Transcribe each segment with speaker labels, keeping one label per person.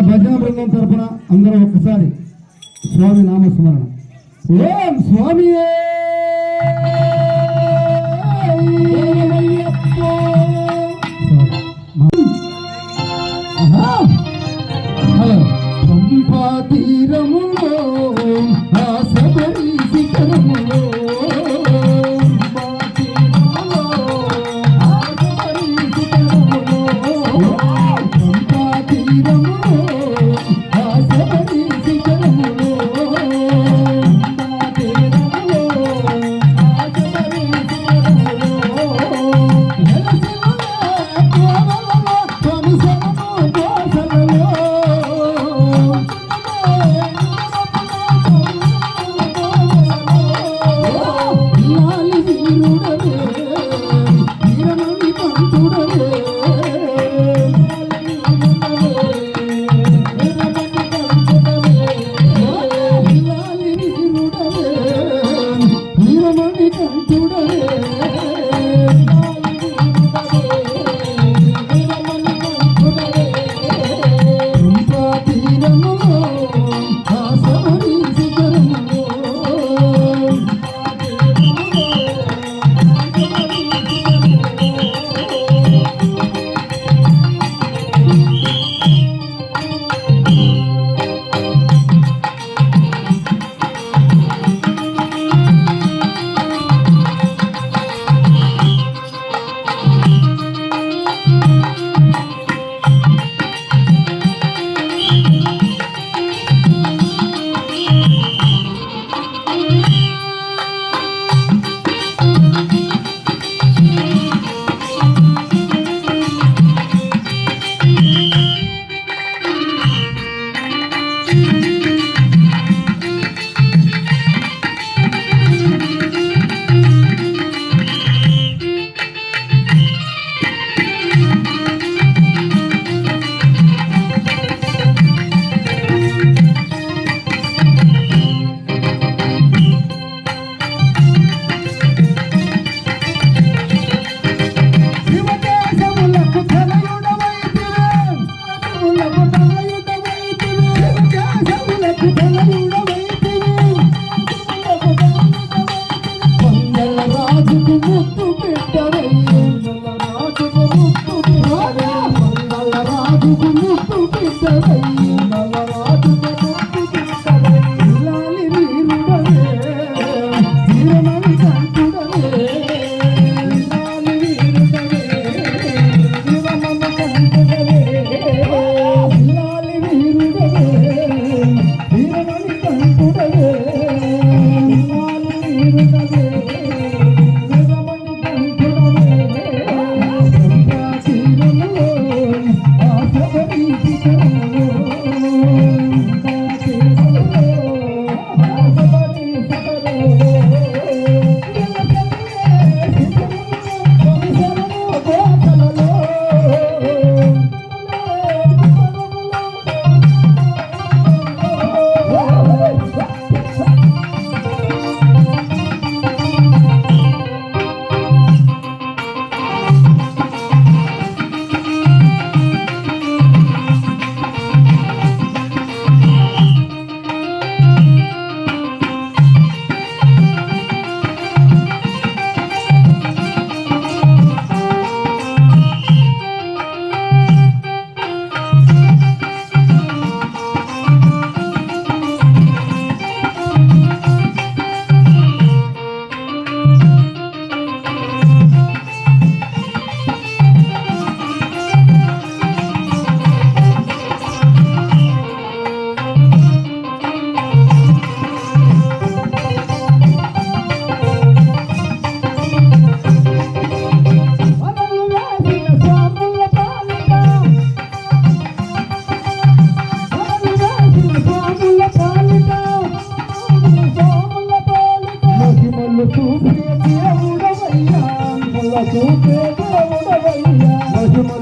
Speaker 1: భజన బృందం తరఫున అందరూ ఒక్కసారి స్వామి నామస్మరణ. ఓం స్వామి హలో. పంపాతి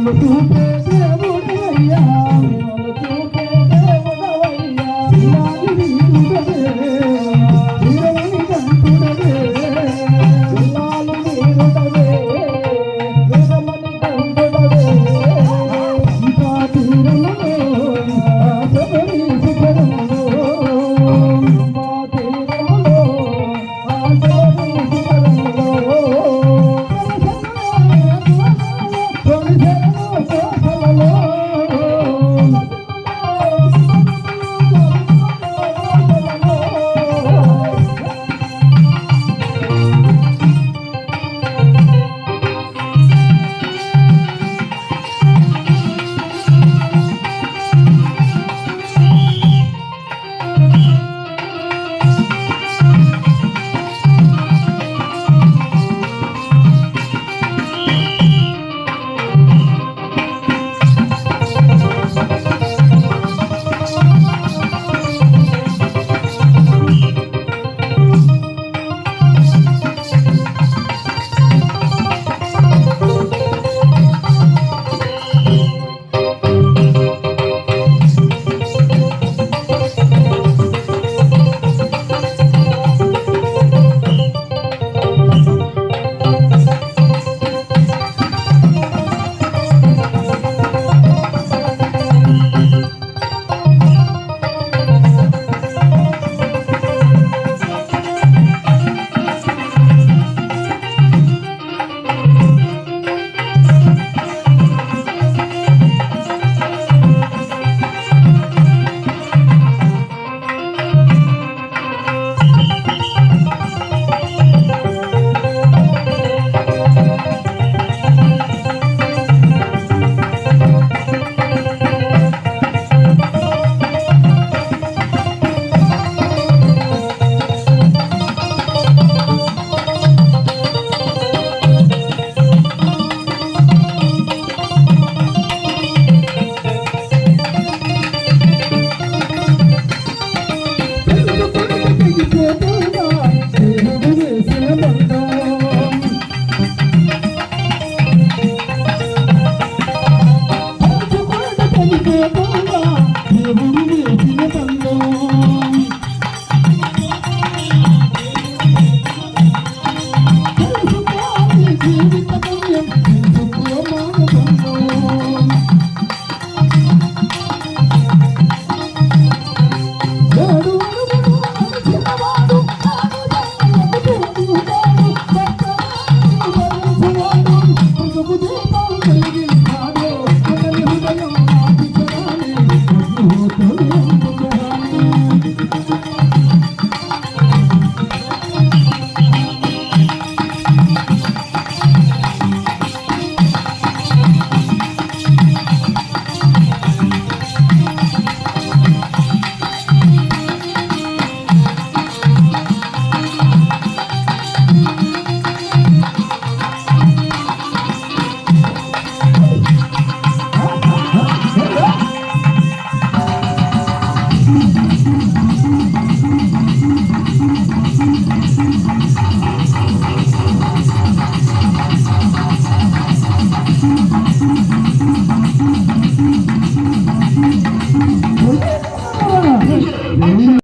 Speaker 1: Thứ. Thank you.